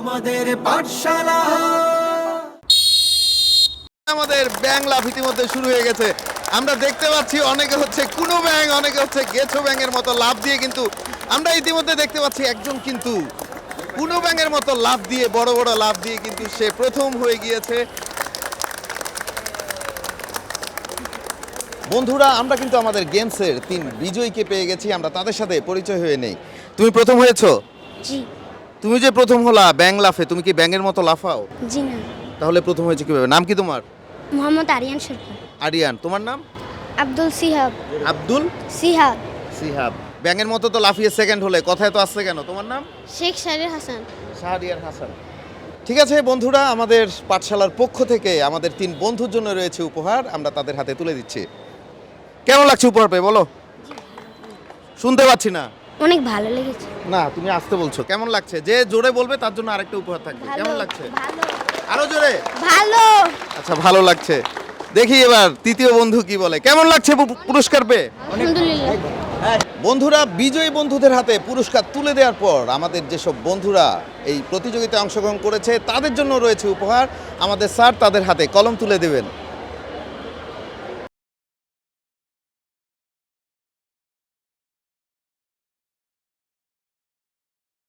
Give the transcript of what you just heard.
আমাদের পাঠশালা। আমাদের ব্যাং লাভ ইতিমধ্যে শুরু হয়ে গেছে। আমরা দেখতে পাচ্ছি অনেকে হচ্ছে কুনো ব্যাং অনেকে হচ্ছে গেছো ব্যাঙের মতো লাভ দিয়ে কিন্তু আমরা ইতিমধ্যে দেখতে পাচ্ছি একজন কিন্তু কুনো ব্যাঙের মতো লাভ দিয়ে বড় বড় লাভ দিয়ে কিন্তু সে প্রথম হয়ে গিয়েছে। বন্ধুরা আমরা কিন্তু আমাদের গেমসের তিন বিজয়ীকে পেয়ে গেছি আমরা তাদের সাথে পরিচয় হয়ে নেই। তুমি প্রথম হয়েছো? জি। তুমি যে প্রথম হলা ব্যাং লাফে তুমি কি ব্যাঙের মতো লাফাও? জি না। তাহলে প্রথম হয়েছে কীভাবে? নাম কি তোমার? মোহাম্মদ আরিয়ান সরকার। আরিয়ান তোমার নাম? আব্দুল সিহাব। আব্দুল? সিহাব। সিহাব। ব্যাঙের মতো তো লাফিয়ে সেকেন্ড হলে কথায় তো আসছে কেন? তোমার নাম? শেখ শাহরিয়ার হাসান। শাহরিয়ার হাসান। ঠিক আছে বন্ধুরা আমাদের পাঠশালার পক্ষ থেকে আমাদের তিন বন্ধুর জন্য রয়েছে উপহার আমরা তাদের হাতে তুলে দিচ্ছি। কেমন লাগছে উপহার পেয়ে বলো? শুনতে পাচ্ছি না। অনেক ভালো লেগেছে। না তুমি আসতে বলছো। কেমন লাগছে? যে জোরে বলবে তার জন্য আরেকটা উপহার থাকবে। কেমন লাগছে? আরও জোরে? ভালো। আচ্ছা ভালো লাগছে। দেখি এবার তৃতীয় বন্ধু কি বলে। কেমন লাগছে পুরস্কার পেয়ে? আলহামদুলিল্লাহ। বন্ধুরা বিজয়ী বন্ধুদের হাতে পুরস্কার তুলে দেওয়ার পর আমাদের যেসব বন্ধুরা এই প্রতিযোগিতায় অংশগ্রহণ করেছে তাদের জন্য রয়েছে উপহার। আমাদের স্যার তাদের হাতে কলম তুলে দেবেন।